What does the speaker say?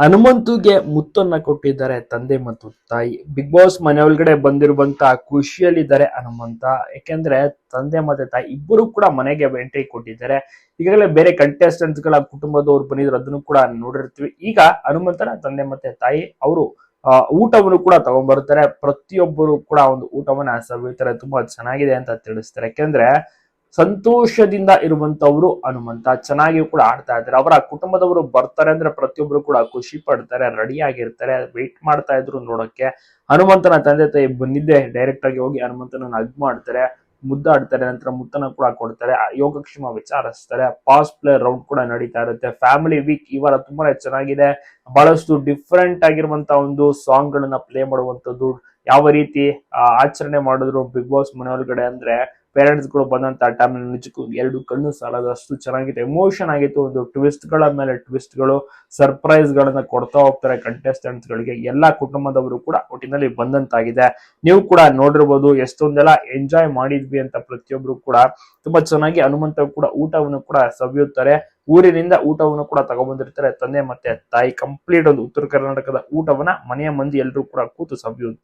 ಹನುಮಂತುಗೆ ಮುತ್ತನ್ನ ಕೊಟ್ಟಿದ್ದಾರೆ ತಂದೆ ಮತ್ತು ತಾಯಿ. ಬಿಗ್ ಬಾಸ್ ಮನೆ ಒಳಗಡೆ ಬಂದಿರುವಂತ ಖುಷಿಯಲ್ಲಿದ್ದಾರೆ ಹನುಮಂತ. ಯಾಕೆಂದ್ರೆ ತಂದೆ ಮತ್ತೆ ತಾಯಿ ಇಬ್ಬರು ಕೂಡ ಮನೆಗೆ ಎಂಟ್ರಿ ಕೊಟ್ಟಿದ್ದಾರೆ. ಈಗಾಗಲೇ ಬೇರೆ ಕಂಟೆಸ್ಟೆಂಟ್ಸ್ಗಳ ಕುಟುಂಬದವ್ರು ಬಂದಿದ್ರು, ಅದನ್ನು ಕೂಡ ನೋಡಿರ್ತೀವಿ. ಈಗ ಹನುಮಂತನ ತಂದೆ ಮತ್ತೆ ತಾಯಿ, ಅವರು ಊಟವನ್ನು ಕೂಡ ತಗೊಂಡ್ಬರ್ತಾರೆ. ಪ್ರತಿಯೊಬ್ಬರು ಕೂಡ ಒಂದು ಊಟವನ್ನ ಸವಿತಾರೆ ತುಂಬಾ ಚೆನ್ನಾಗಿದೆ ಅಂತ ತಿಳಿಸ್ತಾರೆ. ಯಾಕೆಂದ್ರೆ ಸಂತೋಷದಿಂದ ಇರುವಂತವ್ರು ಹನುಮಂತ. ಚೆನ್ನಾಗಿ ಕೂಡ ಆಡ್ತಾ ಇದ್ದಾರೆ. ಅವರ ಕುಟುಂಬದವರು ಬರ್ತಾರೆ ಅಂದ್ರೆ ಪ್ರತಿಯೊಬ್ರು ಕೂಡ ಖುಷಿ ಪಡ್ತಾರೆ ರೆಡಿ ಆಗಿರ್ತಾರೆ ವೆಯ್ಟ್ ಮಾಡ್ತಾ ಇದ್ರು ನೋಡಕ್ಕೆ ಹನುಮಂತನ ತಂದೆ ತಾಯಿ ಬಂದಿದ್ದೆ ಡೈರೆಕ್ಟ್ ಆಗಿ ಹೋಗಿ ಹನುಮಂತನ ಅಗ್ ಮಾಡ್ತಾರೆ, ಮುದ್ದಾಡ್ತಾರೆ, ನಂತರ ಮುತ್ತನ ಕೂಡ ಕೊಡ್ತಾರೆ ಯೋಗಕ್ಷೇಮ ವಿಚಾರಿಸ್ತಾರೆ ಪಾಸ್ ಪ್ಲೇ ರೌಂಡ್ ಕೂಡ ನಡೀತಾ ಇರುತ್ತೆ. ಫ್ಯಾಮಿಲಿ ವೀಕ್ ಈ ವಾರ ತುಂಬಾನೇ ಚೆನ್ನಾಗಿದೆ. ಬಹಳಷ್ಟು ಡಿಫ್ರೆಂಟ್ ಆಗಿರುವಂತ ಒಂದು ಸಾಂಗ್ ಗಳನ್ನ ಪ್ಲೇ ಮಾಡುವಂತದ್ದು ಯಾವ ರೀತಿ ಆಚರಣೆ ಮಾಡಿದ್ರು ಬಿಗ್ ಬಾಸ್ ಮನೆ ಅಂದ್ರೆ ಪೇರೆಂಟ್ಸ್ಗಳು ಬಂದಂತ ಟೈಮ್ ನಿಜಕ್ಕೂ ಎರಡು ಕಣ್ಣು ಸಾಲದಷ್ಟು ಚೆನ್ನಾಗಿತ್ತು ಎಮೋಷನ್ ಆಗಿತ್ತು, ಒಂದು ಟ್ವಿಸ್ಟ್ಗಳ ಮೇಲೆ ಟ್ವಿಸ್ಟ್ಗಳು ಸರ್ಪ್ರೈಸ್ ಗಳನ್ನ ಕೊಡ್ತಾ ಹೋಗ್ತಾರೆ ಕಂಟೆಸ್ಟೆಂಟ್ಸ್ ಗಳಿಗೆ. ಎಲ್ಲಾ ಕುಟುಂಬದವರು ಕೂಡ ಒಟ್ಟಿನಲ್ಲಿ ಬಂದಂತಾಗಿದೆ. ನೀವು ಕೂಡ ನೋಡಿರ್ಬೋದು, ಎಷ್ಟೊಂದೆಲ್ಲ ಎಂಜಾಯ್ ಮಾಡಿದ್ವಿ ಅಂತ ಪ್ರತಿಯೊಬ್ರು ಕೂಡ. ತುಂಬಾ ಚೆನ್ನಾಗಿ ಹನುಮಂತ ಕೂಡ ಊಟವನ್ನು ಕೂಡ ಸವಿಯುತ್ತಾರೆ. ಊರಿನಿಂದ ಊಟವನ್ನು ಕೂಡ ತಗೊಬಂದಿರ್ತಾರೆ. ತಂದೆ ಮತ್ತೆ ತಾಯಿ ಕಂಪ್ಲೀಟ್ ಒಂದು ಉತ್ತರ ಕರ್ನಾಟಕದ ಊಟವನ್ನ ಮನೆಯ ಮಂದಿ ಎಲ್ಲರೂ ಕೂಡ ಕೂತು ಸವಿಯುತ್ತಾರೆ.